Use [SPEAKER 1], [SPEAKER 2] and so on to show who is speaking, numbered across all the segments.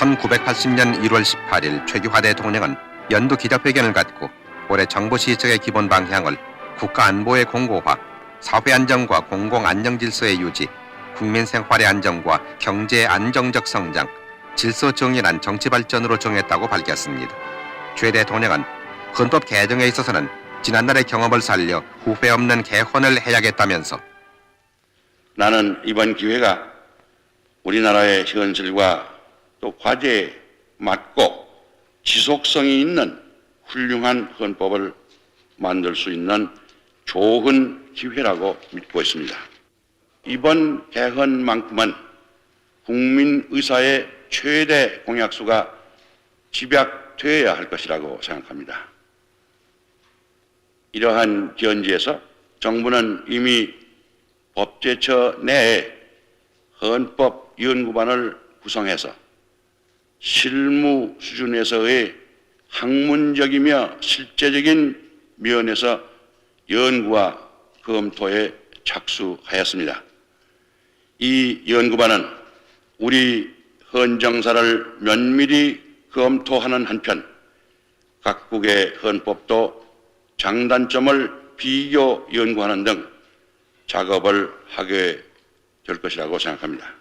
[SPEAKER 1] 1980년 1월 18일 최규하 대통령은 연두 기자회견을 갖고 올해 정부 시책의 기본 방향을 국가 안보의 공고화, 사회 안정과 공공 안녕 질서의 유지, 국민 생활의 안정과 경제의 안정적 성장, 질서 정연한 정치 발전으로 정했다고 밝혔습니다. 최 대통령은 헌법 개정에 있어서는 지난날의 경험을 살려 후회 없는 개헌을 해야겠다면서
[SPEAKER 2] 나는 이번 기회가 우리나라의 현실과 또 과제에 맞고 지속성이 있는 훌륭한 헌법을 만들 수 있는 좋은 기회라고 믿고 있습니다. 이번 개헌만큼은 국민 의사의 최대 공약수가 집약되어야 할 것이라고 생각합니다. 이러한 기원지에서 정부는 이미 법제처 내에 헌법 연구반을 구성해서 실무 수준에서의 학문적이며 실제적인 면에서 연구와 검토에 착수하였습니다. 이 연구반은 우리 헌정사를 면밀히 검토하는 한편 각국의 헌법도 장단점을 비교 연구하는 등 작업을 하게 될 것이라고 생각합니다.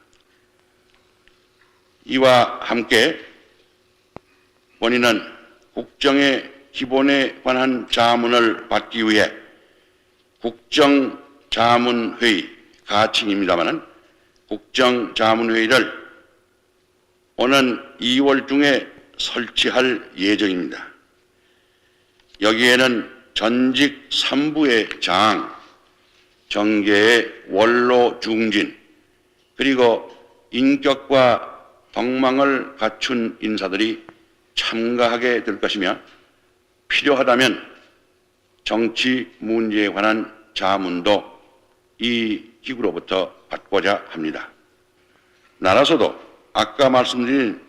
[SPEAKER 2] 이와 함께 본인은 국정의 기본에 관한 자문을 받기 위해 국정자문회의 가칭입니다마는 국정자문회의를 오는 2월 중에 설치할 예정입니다. 여기에는 전직 3부의 장, 정계의 원로 중진, 그리고 인격과 덕망을 갖춘 인사들이 참가하게 될 것이며 필요하다면 정치 문제에 관한 자문도 이 기구로부터 받고자 합니다. 나라서도 아까 말씀드린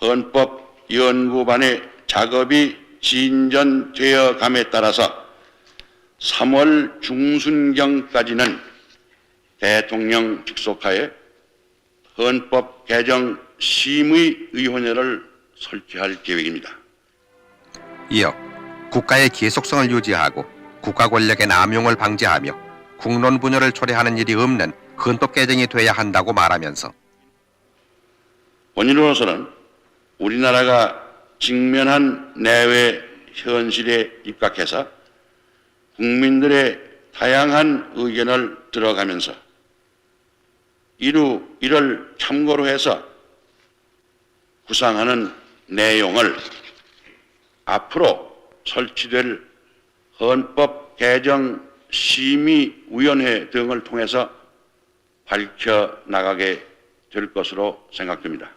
[SPEAKER 2] 헌법 연구반의 작업이 진전되어 감에 따라서 3월 중순경까지는 대통령 직속하에 헌법 개정 심의 위원회를 설치할 계획입니다.
[SPEAKER 1] 이어 국가의 계속성을 유지하고 국가 권력의 남용을 방지하며 국론 분열을 초래하는 일이 없는 헌법 개정이 돼야 한다고 말하면서
[SPEAKER 2] 본인으로서는 우리나라가 직면한 내외 현실에 입각해서 국민들의 다양한 의견을 들어가면서 이루 이를 참고로 해서 구상하는 내용을 앞으로 설치될 헌법 개정 심의위원회 등을 통해서 밝혀 나가게 될 것으로 생각됩니다.